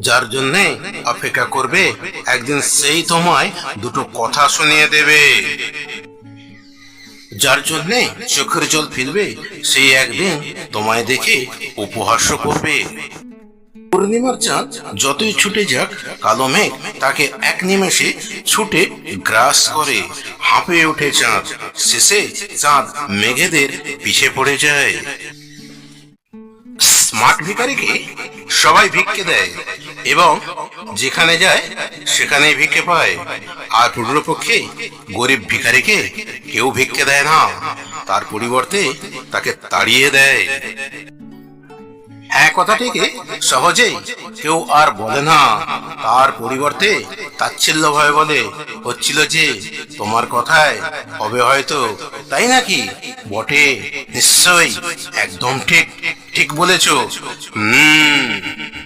যার জন্যে অপেক্ষা করবে, একদিন সেই তোমায় দুটো কথা শুনিয়ে দেবে। যার জন্যে চোখের জল ফেলবে, সেই একদিন তোমায় দেখে উপহাস্য করবে। পূর্ণিমার চাঁদ যতই ছুটে যাক, কালো মেঘ তাকে এক নিমেষে ছুটে গ্রাস করে হাঁপে ওঠে চাঁদ। শেষে চাঁদ মেঘেদের পিছে পড়ে যায়। স্মার্ট ভিখারিকে সবাই ভিক্ষে দেয় এবং যেখানে যায়, সেখানেই ভিক্ষে পায়। আর পক্ষে গরিব ভিখারিকে কেউ ভিক্ষে দেয় না। তার পরিবর্তে তাকে তাড়িয়ে দেয়। হ্যাঁ কথাটিকে সহজেই কেউ আর বলে না। তার পরিবর্তে তাচ্ছিল্য ভয় বলে, হচ্ছিল যে তোমার কথায় হবে হয়তো, তাই নাকি? বটে, নিশ্চয়ই, একদম ঠিক ঠিক বলেছ। 嗯。